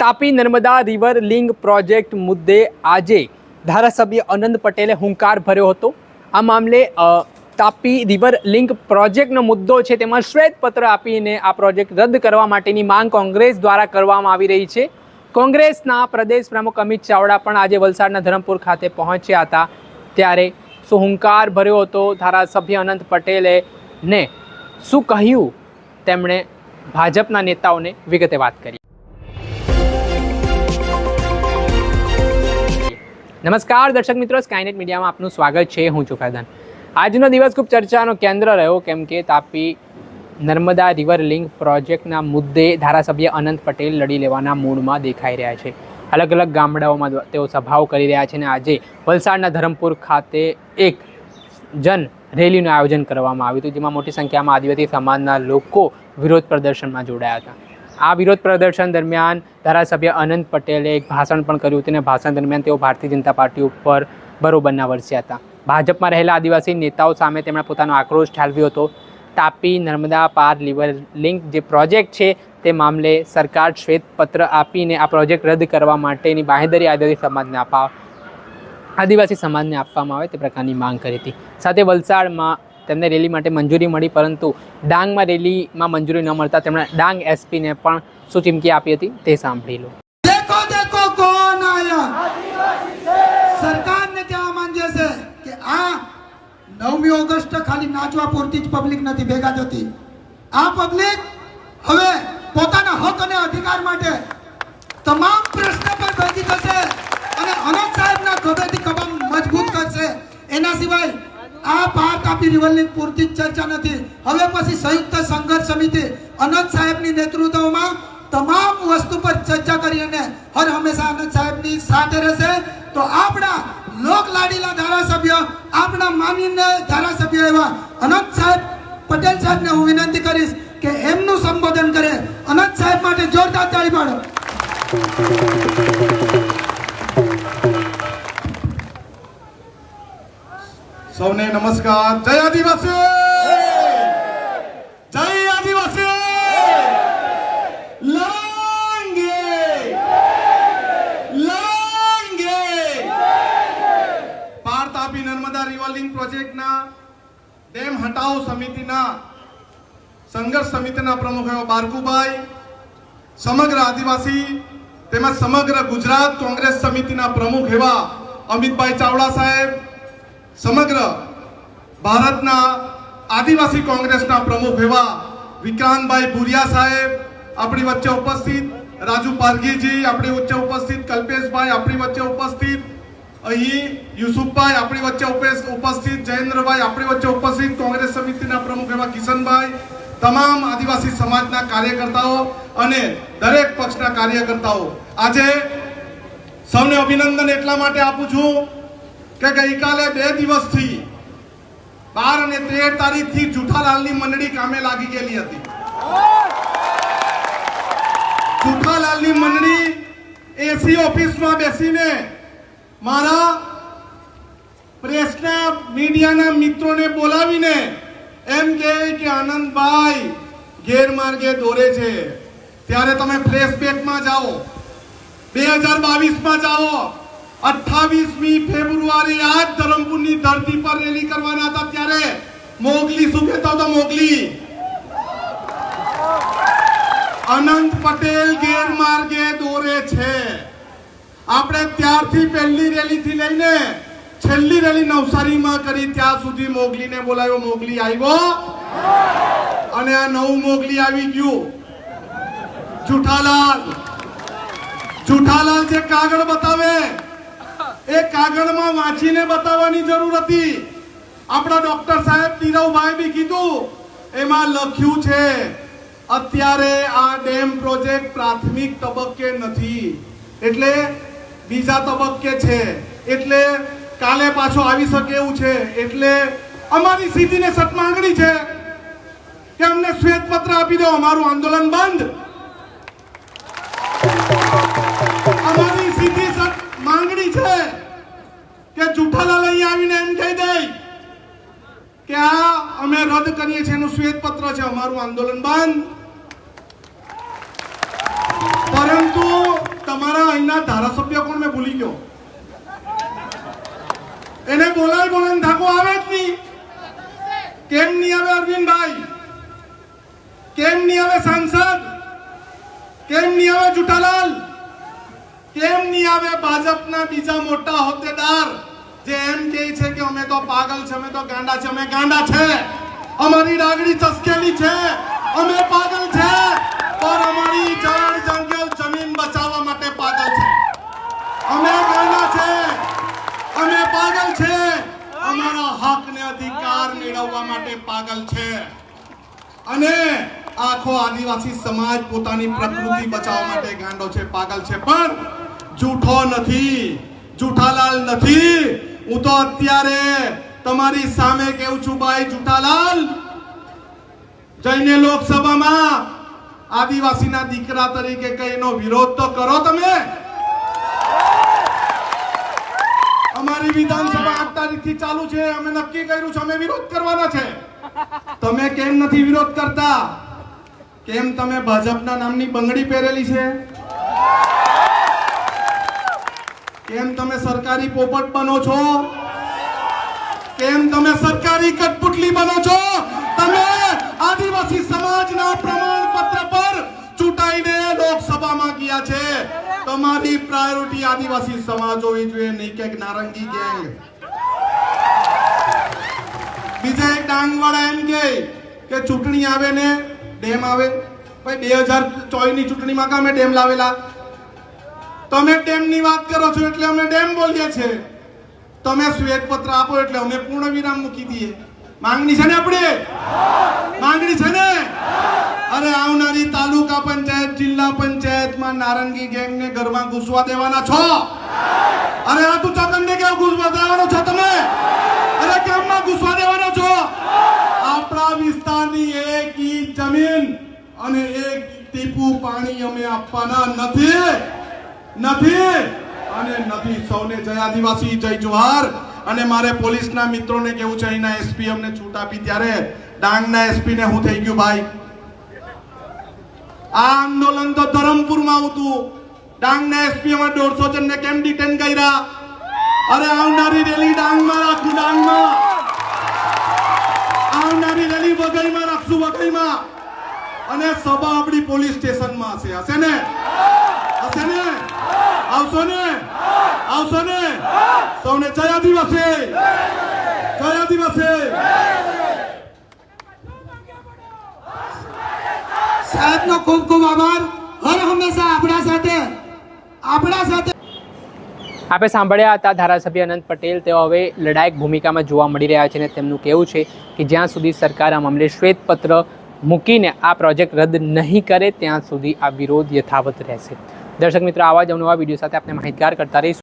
Tapi Narmada river link project મુદ્દે આજે ધારાસભ્ય અનંત પટેલે હુંકાર ભર્યો હતો. આ મામલે તાપી રિવર લિંક પ્રોજેક્ટનો મુદ્દો છે તેમાં શ્વેતપત્ર આપીને આ પ્રોજેક્ટ રદ કરવા માટેની માંગ કોંગ્રેસ દ્વારા કરવામાં આવી રહી છે. કોંગ્રેસના પ્રદેશ પ્રમુખ અમિત ચાવડા પણ આજે વલસાડના ધરમપુર ખાતે પહોંચ્યા હતા. ત્યારે શું હુંકાર ભર્યો હતો? ધારાસભ્ય અનંત પટેલે ને શું કહ્યું? તેમણે ભાજપના નેતાઓને વિગતે વાત કરી. નમસ્કાર દર્શક મિત્રો સ્કાયનેટ મીડિયામાં આપનું સ્વાગત છે. હું છું ફૈદાન આજનો દિવસ ખૂબ ચર્ચાનો કેન્દ્ર રહ્યો, કેમ કે તાપી નર્મદા રિવર લિંક પ્રોજેક્ટના મુદ્દે ધારાસભ્ય અનંત પટેલ લડી લેવાના મૂડમાં દેખાઈ રહ્યા છે. અલગ અલગ ગામડાઓમાં તેઓ સભાઓ કરી રહ્યા છે અને આજે વલસાડના ધરમપુર ખાતે એક જન રેલીનું આયોજન કરવામાં આવ્યું હતું, જેમાં મોટી સંખ્યામાં આદિવાસી સમાજના લોકો વિરોધ પ્રદર્શનમાં જોડાયા હતા. આ વિરોધ પ્રદર્શન દરમિયાન ધારાસભ્ય અનંત પટેલે એક ભાષણ પણ કર્યું હતું અને ભાષણ દરમિયાન તેઓ ભારતીય જનતા પાર્ટી ઉપર બરોબરના વરસ્યા હતા. ભાજપમાં રહેલા આદિવાસી નેતાઓ સામે તેમણે પોતાનો આક્રોશ ઠાલવ્યો હતો. તાપી નર્મદા પાર લિવર લિંક જે પ્રોજેક્ટ છે તે મામલે સરકાર શ્વેતપત્ર આપીને આ પ્રોજેક્ટ રદ કરવા માટેની બાંહેધરી આદિવાસી સમાજને આપવા આદિવાસી સમાજને આપવામાં આવે તે પ્રકારની માંગ કરી હતી. સાથે વલસાડમાં તેમને રેલી માટે મંજૂરી મળી, પરંતુ ડાંગમાં રેલીમાં મંજૂરી ન મળતા તેમણે ડાંગ એસપીને પણ શું ચીમકી આપી હતી તે સાંભળી લો. દેખો દેખો કોણ આયા સરકારને કહેવા માંગે છે કે આ નવમી ઓગસ્ટ ખાલી નાચવા પૂરતી જ પબ્લિક નથી ભેગા થતી આ પબ્લિક હવે પોતાના હક અને અધિકાર માટે તમામ પ્રશ્ન પર ભેગી થશે અને અનંત સાહેબના ખભેથી તાપી પૂરતી જ ચર્ચા નથી. હવે પછી સંયુક્ત સંઘર્ષ સમિતિ અનંત સાહેબની નેતૃત્વમાં તમામ વસ્તુ પર ચર્ચા કરી અને હર હંમેશા અનંત સાહેબની સાથે રહેશે. તો આપણા લોક લાડીલા ધારાસભ્ય, આપણા માનનીય ધારાસભ્ય એવા અનંત સાહેબ પટેલ સાહેબને હું વિનંતી કરીશ કે એમનું સંબોધન કરે. અનંત સાહેબ માટે જોરદાર તાળી પાડો. સૌને નમસ્કાર. જય આદિવાસી! જય આદિવાસી! લાંગે લાંગે પાર તાપી નર્મદા રિવોલ્વિંગ પ્રોજેક્ટના ડેમ હટાવ સમિતિના, સંઘર્ષ સમિતિના પ્રમુખ એવા બારકુભાઈ, સમગ્ર આદિવાસી, તેમજ સમગ્ર ગુજરાત કોંગ્રેસ સમિતિના પ્રમુખ એવા અમિતભાઈ ચાવડા સાહેબ સમગ્ર ભારતના આદિવાસી કોંગ્રેસના પ્રમુખ એવા વિક્રાંતભાઈ ભુરિયા સાહેબ આપણી વચ્ચે ઉપસ્થિત, રાજુ પારગીજી આપણી વચ્ચે ઉપસ્થિત, કલ્પેશભાઈ આપણી વચ્ચે ઉપસ્થિત, અહીં યુસુફભાઈ આપણી વચ્ચે ઉપેસ- ઉપસ્થિત, જયેન્દ્રભાઈ આપણી વચ્ચે ઉપસ્થિત, કોંગ્રેસ સમિતિના પ્રમુખ એવા કિશનભાઈ, તમામ આદિવાસી સમાજના કાર્યકર્તાઓ અને દરેક પક્ષના કાર્યકર્તાઓ. આજે સૌને અભિનંદન એટલા માટે આપું છું કે ગઈકાલે બે દિવસથી બાર અને તેર તારીખથી જુઠાલાલની મંડળી કામે લાગી ગયેલી હતી. જુઠાલાલની મંડળી એસી ઓફિસમાં બેસીને મારા પ્રેસના મીડિયાના મિત્રોને બોલાવીને એમ કહે કે આનંદભાઈ, ગેરમાર્ગે દોરે છે. ત્યારે તમે ફ્લેશબેકમાં જાઓ. બે હજાર બાવીસમાં જાઓ. અઠ્ઠાવીસમી ફેબ્રુઆરી આજ ધરમપુરની ધરતી પર રેલી કરવાના હતા ત્યારે મોગલી શું કહેતો હતો મોગલી? અનંત પટેલ ગેરમાર્ગે દોરે છે. આપણે ત્યારથી પહેલી રેલીથી લઈને છેલ્લી રેલી નવસારીમાં કરી ત્યાં સુધી મોગલીને બોલાવ્યો મોગલી આવ્યો? અને આ નવું મોગલી આવી ગયું. જુઠાલાલ. જુઠાલાલ જે કાગળ બતાવે એ કાગળમાં વાંચીને બતાવવાની જરૂર હતી. આપણા ડોક્ટર સાહેબ નીરવભાઈ બી કીધું, એમાં લખ્યું છે, અત્યારે આ ડેમ પ્રોજેક્ટ પ્રાથમિક તબક્કે નથી. એટલે બીજા તબક્કે છે. એટલે કાલે પાછો આવી શકે એવું છે. એટલે અમારી સીધી સત માંગણી છે. કે અમને શ્વેતપત્ર આપી દો, અમારું આંદોલન બંધ. માંગણી છે કે જુઠ્ઠાલાલ અહીંયા આવીને એમ કહી દે કે આ અમે રદ કરીએ છીએ, એનું શ્વેતપત્ર છે, અમારું આંદોલન બંધ. પરંતુ ધારાસભ્ય કોણ? મેં ભૂલી ગયો. એને બોલાય બોલાય થાકો આવે જ નહીં. કેમ નહીં આવે અરવિંદભાઈ? કેમ નહીં આવે સાંસદ? કેમ નહીં આવે જુઠાલાલ કેમ નહીં આવે ભાજપના બીજા મોટા હોદ્દેદાર જે એમ કહે છે કે અમે તો પાગલ છે, અમે તો ગાંડા છે, અમે ગાંડા છે. અમારી ડાગડી ચસકેલી છે, અમે પાગલ છે. પણ અમારી જળ જંગલ જમીન બચાવવા માટે પાગલ છે. અમે ગાંડા છે, અમે પાગલ છે. અમારા હક ને અધિકાર મેળવવા માટે પાગલ છે. અને આખો આદિવાસી સમાજ પોતાની પ્રકૃતિ બચાવવા માટે ગાંડો છે, પાગલ છે. પણ જૂઠો નથી, જૂઠાલાલ નથી. હું તો અત્યારે તમારી સામે કેવું છું ભાઈ જૂઠાલાલ? જઈને લોકસભામાં આદિવાસીના દીકરા તરીકે કઈનો વિરોધ તો કરો તમે. અમારી વિધાનસભા આઠ તારીખથી ચાલુ છે, અમે નક્કી કર્યું છે, અમે વિરોધ કરવાના છે. તમે કેમ નથી વિરોધ કરતા? કેમ તમે ભાજપના નામની બંગડી પહેરેલી છે? કેમ તમે સરકારી પોપટ બનો છો? કેમ તમે સરકારી કટપુટલી બનો છો? તમે આદિવાસી સમાજના પ્રમાણપત્ર પર ચૂંટાઈને લોકસભામાં ગયા છે. તમારી પ્રાયોરિટી આદિવાસી સમાજ હોવી જોઈએ, નહીં કે નારંગી ગેંગ બીજા એક ડાંગવાળા એમ કે કે ચૂંટણી આવે ને ડેમ આવે. ભાઈ, બે હજાર ચોવીસની ચૂંટણીમાં કામે ડેમ લાવેલા. તમે ડેમની વાત કરો છો એટલે અમે ડેમ બોલીએ છીએ. તમે શ્વેતપત્ર આપો એટલે અમે પૂર્ણ વિરામ મૂકી દઈએ. માંગણી છે ને આપણે? માંગણી છે ને? અરે આવનારી તાલુકા પંચાયત, જિલ્લા પંચાયતમાં નારંગી ગેંગને ઘરમાં ઘૂસવા દેવાના છો? અરે આ તું ચકનને કેવું ઘૂસવા દેવાનો છો તમે? અરે ગામમાં ઘૂસવા દેવાનો છો? આપણા વિસ્તારની એક ઈંચ જમીન અને એક ટીપું પાણી અમે આપવાના નથી. નથી. અને નથી, સૌને જય આદિવાસી, જય જોહાર. અને મારે પોલીસના મિત્રોને કેવું છે, અહીંના એસપી અમને છૂટ આપી ત્યારે ડાંગના એસપી ને હું થઈ ગયું, ભાઈ. આ આંદોલન તો ધરમપુરમાં હતું ડાંગના એસપી અમે દોઢસો જણને કેમ ડિટેન કર્યા? અરે આવનારી રેલી ડાંગમાં રાખું, ડાંગમાં. આવનારી રેલી વઘઈમાં રાખશું, વઘઈમાં. અને સભા આપણી પોલીસ સ્ટેશનમાં હશે. હશે ને? હશે ને? આવશો ને? આવશો ને? સૌને જય આદિવાસી! જય આદિવાસી! સાહેબનો ખૂબ ખૂબ આભાર. હર હંમેશા આપણા સાથે. આપણા સાથે. આપણે સાંભળ્યા હતા ધારાસભ્ય અનંત પટેલ. તેઓ હવે લડાયક ભૂમિકામાં જોવા મળી રહ્યા છે અને તેમનું કહેવું છે કે જ્યાં સુધી સરકાર આ મામલે શ્વેતપત્ર મૂકીને આ પ્રોજેક્ટ રદ નહીં કરે, ત્યાં સુધી આ વિરોધ યથાવત રહેશે. દર્શક મિત્રો આવા જ અવનવા વીડિયો સાથે આપણે માહિતગાર કરતા રહીશું.